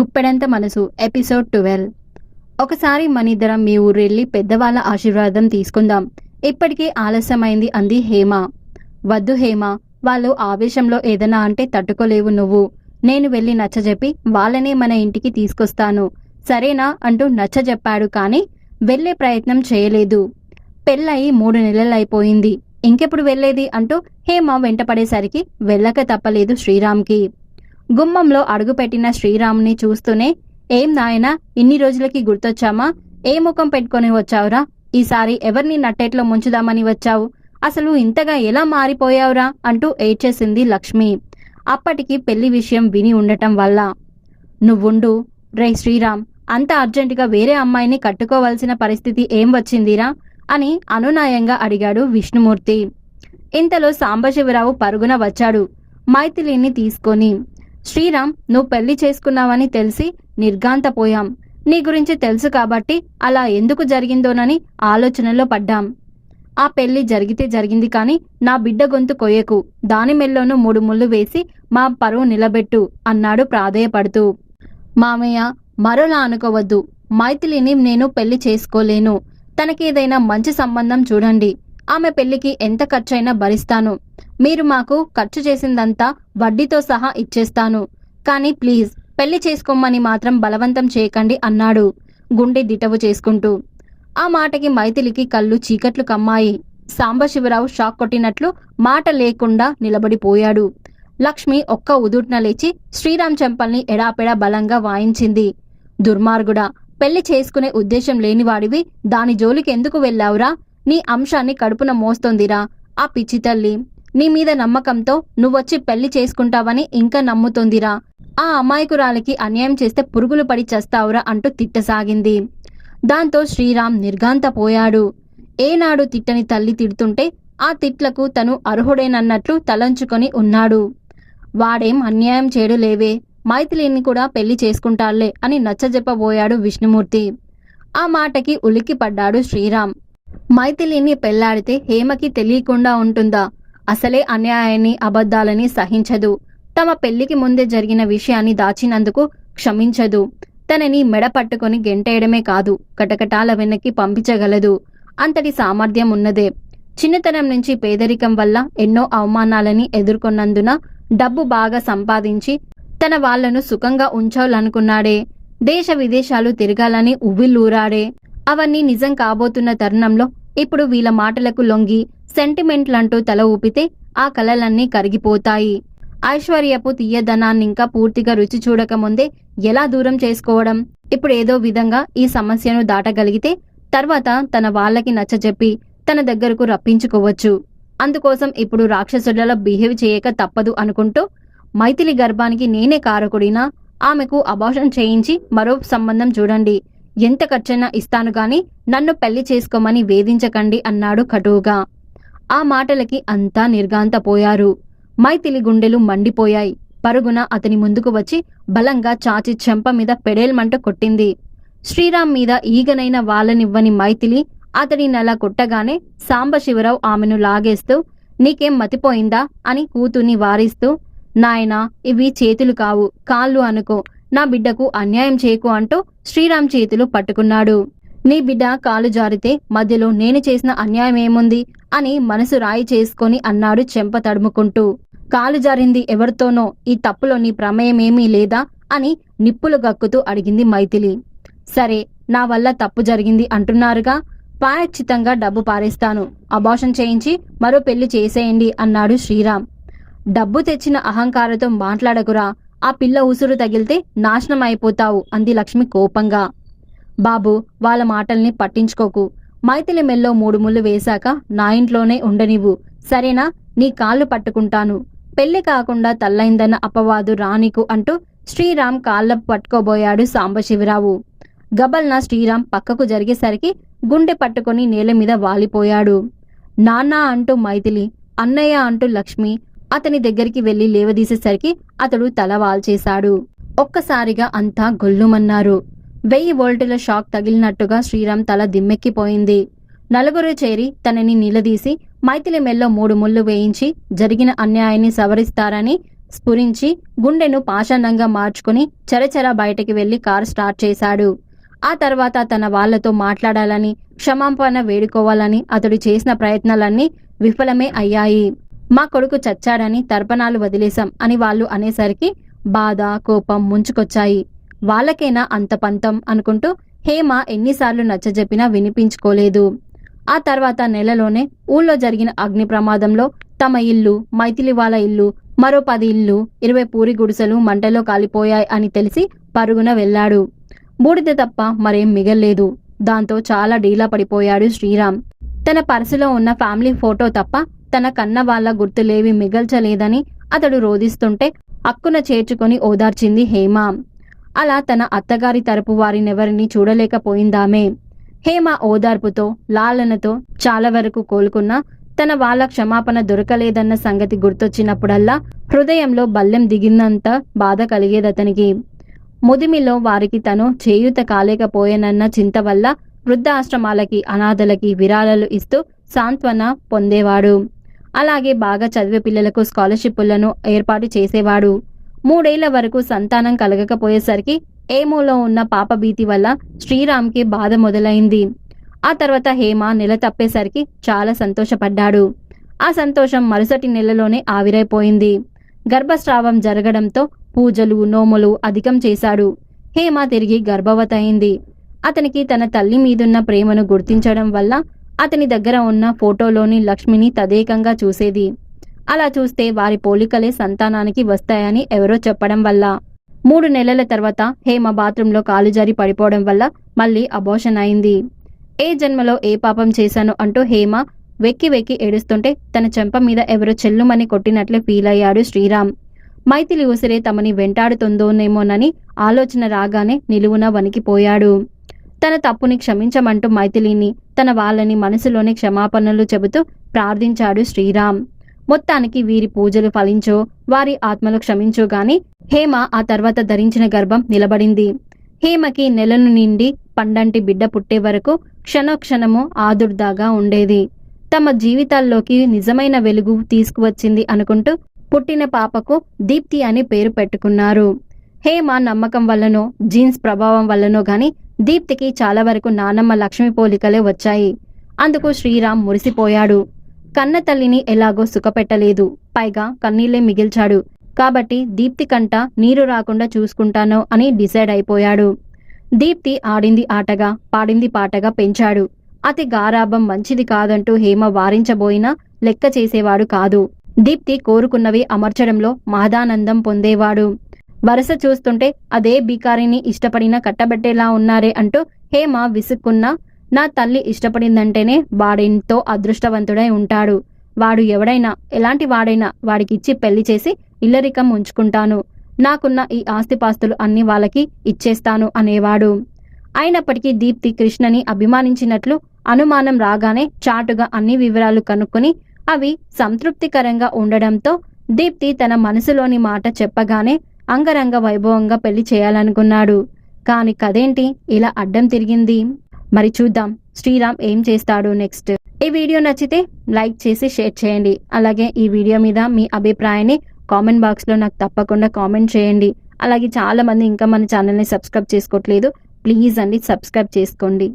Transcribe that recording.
గుప్పెడంత మనసు. Episode twelve. ఒకసారి మనిద్దరం మీ ఊరెళ్ళి పెద్దవాళ్ళ ఆశీర్వాదం తీసుకుందాం. ఇప్పటికే ఆలస్యమైంది అంది హేమ. వద్దు హేమ వాళ్ళు ఆవేశంలో ఏదైనా అంటే తట్టుకోలేవు నువ్వు. నేను వెళ్ళి నచ్చజెప్పి వాళ్ళనే మన ఇంటికి తీసుకొస్తాను. సరేనా అంటూ నచ్చజెప్పాడు కానీ వెళ్ళే ప్రయత్నం చేయలేదు. పెళ్ళయి మూడు నెలలైపోయింది. ఇంకెప్పుడు వెళ్ళేది అంటూ హేమ వెంటపడేసరికి వెళ్ళక తప్పలేదు శ్రీరామ్కి. గుమ్మంలో అడుగుపెట్టిన శ్రీరాముని చూస్తూనే ఏం నాయనా ఇన్ని రోజులకి గుర్తొచ్చామా? ఏ ముఖం పెట్టుకొని వచ్చావురా? ఈసారి ఎవరిని నట్టేట్లో ముంచుదామని వచ్చావు? అసలు ఇంతగా ఎలా మారిపోయావురా? అంటూ ఏడ్చేసింది లక్ష్మి. అప్పటికి పెళ్ళి విషయం విని ఉండటం వల్ల. నువ్వుండు. రే శ్రీరామ్ అంత అర్జెంటుగా వేరే అమ్మాయిని కట్టుకోవాల్సిన పరిస్థితి ఏం వచ్చిందిరా? అని అనునాయంగా అడిగాడు విష్ణుమూర్తి. ఇంతలో సాంబశివరావు పరుగున వచ్చాడు మైథిలిని తీసుకొని. శ్రీరామ్ నువ్వు పెళ్ళి చేసుకున్నావని తెలిసి నిర్గాంతపోయాం నీ గురించి తెలుసు కాబట్టి అలా ఎందుకు జరిగిందోనని ఆలోచనలో పడ్డాం. ఆ పెళ్ళి జరిగితే జరిగింది కానీ నా బిడ్డ గొంతు కొయ్యకు. దాని మెల్లోనూ మూడు ముళ్ళు వేసి మా పరువు నిలబెట్టు అన్నాడు ప్రాధేయపడుతూ. మామయ్య మరోలా అనుకోవద్దు. మైథిలిని నేను పెళ్ళి చేసుకోలేను. తనకేదైనా మంచి సంబంధం చూడండి. ఆమె పెళ్ళికి ఎంత ఖర్చైనా భరిస్తాను. మీరు మాకు ఖర్చు చేసిందంతా వడ్డీతో సహా ఇచ్చేస్తాను. కానీ ప్లీజ్ పెళ్ళి చేసుకోమని మాత్రం బలవంతం చేయకండి అన్నాడు గుండె దిటవు చేసుకుంటూ. ఆ మాటకి మైథిలికి కళ్ళు చీకట్లు కమ్మాయి. సాంబశివరావు షాక్ కొట్టినట్లు మాట లేకుండా నిలబడిపోయాడు. లక్ష్మి ఒక్క ఉదుట్న లేచి శ్రీరామ్ చెంపల్ని ఎడాపెడా బలంగా వాయించింది. దుర్మార్గుడా పెళ్ళి చేసుకునే ఉద్దేశం లేనివాడివి దాని జోలికి ఎందుకు వెళ్ళావురా? నీ అంశాన్ని కడుపున మోస్తోందిరా ఆ పిచ్చి తల్లి. నీ మీద నమ్మకంతో నువ్వొచ్చి పెళ్ళి చేసుకుంటావని ఇంకా నమ్ముతోందిరా. ఆ అమాయకురాలికి అన్యాయం చేస్తే పురుగులు పడి చస్తావురా అంటూ తిట్టసాగింది. దాంతో శ్రీరామ్ నిర్గాంతపోయాడు ఏనాడు తిట్టని తల్లి తిడుతుంటే ఆ తిట్లకు తను అర్హుడేనన్నట్లు తలంచుకొని ఉన్నాడు. వాడేం అన్యాయం చేయడు లేవే మైథిలిని కూడా పెళ్ళి చేసుకుంటాళ్ళే అని నచ్చజెప్పబోయాడు విష్ణుమూర్తి. ఆ మాటకి ఉలిక్కి పడ్డాడు శ్రీరామ్. మైథిలిని పెళ్ళాడితే హేమకి తెలియకుండా ఉంటుందా? అసలే అన్యాయాన్ని అబద్ధాలని సహించదు. తమ పెళ్ళికి ముందే జరిగిన విషయాన్ని దాచినందుకు క్షమించదు. తనని మెడ పట్టుకొని గెంటేయడమే కాదు కటకటాల వెనక్కి పంపించగలదు. అంతటి సామర్థ్యం ఉన్నదే. చిన్నతనం నుంచి పేదరికం వల్ల ఎన్నో అవమానాలని ఎదుర్కొన్నందున డబ్బు బాగా సంపాదించి తన వాళ్ళను సుఖంగా ఉంచాలనుకున్నాడే. దేశ విదేశాలు తిరగాలని ఉవ్విల్లూరాడే అవన్నీ నిజం కాబోతున్న తరుణంలో ఇప్పుడు వీళ్ళ మాటలకు లొంగి సెంటిమెంట్లంటూ తల ఊపితే ఆ కలలన్నీ కరిగిపోతాయి. ఐశ్వర్యపు తీయదనాన్నింకా పూర్తిగా రుచి చూడకముందే ఎలా దూరం చేసుకోవడం? ఇప్పుడు ఏదో విధంగా ఈ సమస్యను దాటగలిగితే తర్వాత తన వాళ్ళకి నచ్చజెప్పి తన దగ్గరకు రప్పించుకోవచ్చు. అందుకోసం ఇప్పుడు రాక్షసులలో బిహేవ్ చేయక తప్పదు అనుకుంటూ మైథిలి గర్భానికి నేనే కారకుడినా ఆమెకు అబార్షన్ చేయించి మరో సంబంధం చూడండి. ఎంత ఖర్చైనా ఇస్తాను గాని నన్ను పెళ్ళి చేసుకోమని వేధించకండి అన్నాడు కటువుగా. ఆ మాటలకి అంతా నిర్గాంతపోయారు మైథిలి గుండెలు మండిపోయాయి. పరుగున అతని ముందుకు వచ్చి బలంగా చాచి చెంప మీద పెడేల్మంట కొట్టింది. శ్రీరామ్ మీద ఈగనైన వాళ్ళనివ్వని మైథిలి అతడి నెల కొట్టగానే సాంబశివరావు ఆమెను లాగేస్తూ నీకేం మతిపోయిందా? అని కూతుర్ని వారిస్తూ నాయనా ఇవి చేతులు కావు కాళ్ళు అనుకో. నా బిడ్డకు అన్యాయం చేయకు అంటూ శ్రీరామ్ చేతులు పట్టుకున్నాడు. నీ బిడ్డ కాలు జారితే మధ్యలో నేను చేసిన అన్యాయం ఏముంది? అని మనసు రాయి చేసుకొని అన్నాడు చెంప తడుముకుంటూ. కాలు జారింది ఎవరితోనో ఈ తప్పులో నీ ప్రమేయం ఏమీ లేదా? అని నిప్పులు గక్కుతూ అడిగింది మైథిలి. సరే నా వల్ల తప్పు జరిగింది అంటున్నారుగా? పాయచ్చితంగా డబ్బు పారేస్తాను. అబార్షన్ చేయించి మరో పెళ్ళి చేసేయండి అన్నాడు శ్రీరామ్. డబ్బు తెచ్చిన అహంకారంతో మాట్లాడకురా. ఆ పిల్ల ఉసురు తగిలితే నాశనం అయిపోతావు అంది లక్ష్మి కోపంగా. బాబు వాళ్ళ మాటల్ని పట్టించుకోకు. మైథిలి మెల్లో మూడు ముళ్ళు వేశాక నా ఇంట్లోనే ఉండనివ్వు. సరేనా? నీ కాళ్ళు పట్టుకుంటాను. పెళ్ళి కాకుండా తల్లైందన్న అపవాదు రానికు అంటూ శ్రీరామ్ కాళ్ళ పట్టుకోబోయాడు సాంబశివరావు. గబల్న శ్రీరామ్ పక్కకు జరిగేసరికి గుండె పట్టుకొని నేల మీద వాలిపోయాడు. నాన్న అంటూ మైథిలి అన్నయ్య అంటూ లక్ష్మి అతని దగ్గరికి వెళ్ళి లేవదీసేసరికి అతడు తల వాల్చేశాడు. ఒక్కసారిగా అంతా గొల్లుమన్నారు. వెయ్యి వోల్టుల షాక్ తగిలినట్టుగా శ్రీరామ్ తల దిమ్మెక్కిపోయింది. నలుగురు చేరి తనని నిలదీసి మైథిలి మెల్లో మూడు ముళ్ళు వేయించి జరిగిన అన్యాయాన్ని సవరిస్తారని స్ఫురించి గుండెను పాషాణంగా మార్చుకుని చరచర బయటికి వెళ్ళి కారు స్టార్ట్ చేశాడు. ఆ తర్వాత తన వాళ్ళతో మాట్లాడాలని క్షమాపణ వేడుకోవాలని అతడు చేసిన ప్రయత్నాలన్నీ విఫలమే అయ్యాయి. మా కొడుకు చచ్చాడని తర్పణాలు వదిలేశాం అని వాళ్ళు అనేసరికి బాధ కోపం ముంచుకొచ్చాయి. వాళ్ళకైనా అంత పంతం అనుకుంటూ హేమ ఎన్నిసార్లు నచ్చజెప్పినా వినిపించుకోలేదు. ఆ తర్వాత నెలలోనే ఊళ్ళో జరిగిన అగ్ని ప్రమాదంలో తమ ఇల్లు మైథిలి వాళ్ళ ఇల్లు మరో పది ఇల్లు ఇరవై పూరి గుడిసెలు మంటలో కాలిపోయాయి అని తెలిసి పరుగున వెళ్ళాడు. బూడిద తప్ప మరేం మిగల్లేదు. దాంతో చాలా డీలా పడిపోయాడు శ్రీరామ్. తన పర్సులో ఉన్న ఫ్యామిలీ ఫోటో తప్ప తన కన్న వాళ్ళ గుర్తులేవి మిగల్చలేదని అతడు రోధిస్తుంటే అక్కున చేర్చుకొని ఓదార్చింది హేమ. అలా తన అత్తగారి తరపు వారినెవరిని చూడలేకపోయిందామే. హేమ ఓదార్పుతో లాలనతో చాలా వరకు కోలుకున్నా తన వాళ్ళ క్షమాపణ దొరకలేదన్న సంగతి గుర్తొచ్చినప్పుడల్లా హృదయంలో బల్లెం దిగినంత బాధ కలిగేదతనికి. ముదిమిలో వారికి తను చేయూత కాలేకపోయానన్న చింత వల్ల వృద్ధాశ్రమాలకి అనాథలకి విరాళాలు ఇస్తూ సాంత్వన పొందేవాడు. అలాగే బాగా చదివే పిల్లలకు స్కాలర్షిప్లను ఏర్పాటు చేసేవాడు. మూడేళ్ళ వరకు సంతానం కలగకపోయేసరికి ఏమోలో ఉన్న పాప భీతి వల్ల శ్రీరామ్కి బాధ మొదలైంది. ఆ తర్వాత హేమ నెల తప్పేసరికి చాలా సంతోషపడ్డాడు. ఆ సంతోషం మరుసటి నెలలోనే ఆవిరైపోయింది. గర్భస్రావం జరగడంతో పూజలు నోములు అధికం చేశాడు. హేమ తిరిగి గర్భవతయింది. అతనికి తన తల్లి మీదున్న ప్రేమను గుర్తించడం వల్ల అతని దగ్గర ఉన్న ఫోటోలోని లక్ష్మిని తదేకంగా చూసేది. అలా చూస్తే వారి పోలికలే సంతానానికి వస్తాయని ఎవరో చెప్పడం వల్ల. మూడు నెలల తర్వాత హేమ బాత్రూంలో కాలు జారి పడిపోవడం వల్ల మళ్ళీ అబోషన్ అయింది. ఏ జన్మలో ఏ పాపం చేశాను అంటూ హేమ వెక్కి వెక్కి ఏడుస్తుంటే తన చెంప మీద ఎవరో చెల్లుమని కొట్టినట్లే ఫీల్ అయ్యాడు శ్రీరామ్. మైథిలి ఉసిరే తమని వెంటాడుతుందోనేమోనని ఆలోచన రాగానే నిలువున వణికిపోయాడు. తన తప్పుని క్షమించమంటూ మైథిలిని తన వాళ్ళని మనసులోనే క్షమాపణలు చెబుతూ ప్రార్థించాడు శ్రీరామ్. మొత్తానికి వీరి పూజలు ఫలించో వారి ఆత్మలు క్షమించో గాని హేమ ఆ తర్వాత ధరించిన గర్భం నిలబడింది. హేమకి నెలను నిండి పండంటి బిడ్డ పుట్టే వరకు క్షణక్షణము ఆదుర్దాగా ఉండేది. తమ జీవితాల్లోకి నిజమైన వెలుగు తీసుకువచ్చింది అనుకుంటూ పుట్టిన పాపకు దీప్తి అని పేరు పెట్టుకున్నారు. హేమ నమ్మకం వల్లనో జీన్స్ ప్రభావం వల్లనో గాని దీప్తికి చాలా వరకు నానమ్మ లక్ష్మి పోలికలే వచ్చాయి. అందుకు శ్రీరామ్ మురిసిపోయాడు. కన్న తల్లిని ఎలాగో సుఖపెట్టలేదు. పైగా కన్నీళ్ళే మిగిల్చాడు. కాబట్టి దీప్తి కంట నీరు రాకుండా చూసుకుంటాను అని డిసైడ్ అయిపోయాడు. దీప్తి ఆడింది ఆటగా పాడింది పాటగా పెంచాడు. అతి గారాభం మంచిది కాదంటూ హేమ వారించబోయినా లెక్క చేసేవాడు కాదు. దీప్తి కోరుకున్నవి అమర్చడంలో మహదానందం పొందేవాడు. వరుస చూస్తుంటే అదే బీకారిని ఇష్టపడినా కట్టబెట్టేలా ఉన్నారే అంటూ హేమ విసుక్కున్నా నా తల్లి ఇష్టపడిందంటేనే వాడెంతో అదృష్టవంతుడై ఉంటాడు. వాడు ఎవడైనా ఎలాంటి వాడైనా వాడికిచ్చి పెళ్ళి చేసి ఇల్లరికం ఉంచుకుంటాను. నాకున్న ఈ ఆస్తిపాస్తులు అన్ని వాళ్ళకి ఇచ్చేస్తాను అనేవాడు. అయినప్పటికీ దీప్తి కృష్ణని అభిమానించినట్లు అనుమానం రాగానే చాటుగా అన్ని వివరాలు కనుక్కుని అవి సంతృప్తికరంగా ఉండడంతో దీప్తి తన మనసులోని మాట చెప్పగానే అంగరంగ వైభవంగా పెళ్ళి చేయాలనుకున్నాడు. కాని కదేంటి ఇలా అడ్డం తిరిగింది. మరి చూద్దాం శ్రీరామ్ ఏం చేస్తాడు నెక్స్ట్. ఈ వీడియో నచ్చితే లైక్ చేసి షేర్ చేయండి. అలాగే ఈ వీడియో మీద మీ అభిప్రాయాన్ని కామెంట్ బాక్స్లో నాకు తప్పకుండా కామెంట్ చేయండి. అలాగే చాలా మంది ఇంకా మన ఛానల్ని సబ్స్క్రైబ్ చేసుకోవట్లేదు. ప్లీజ్ అండి సబ్స్క్రైబ్ చేసుకోండి.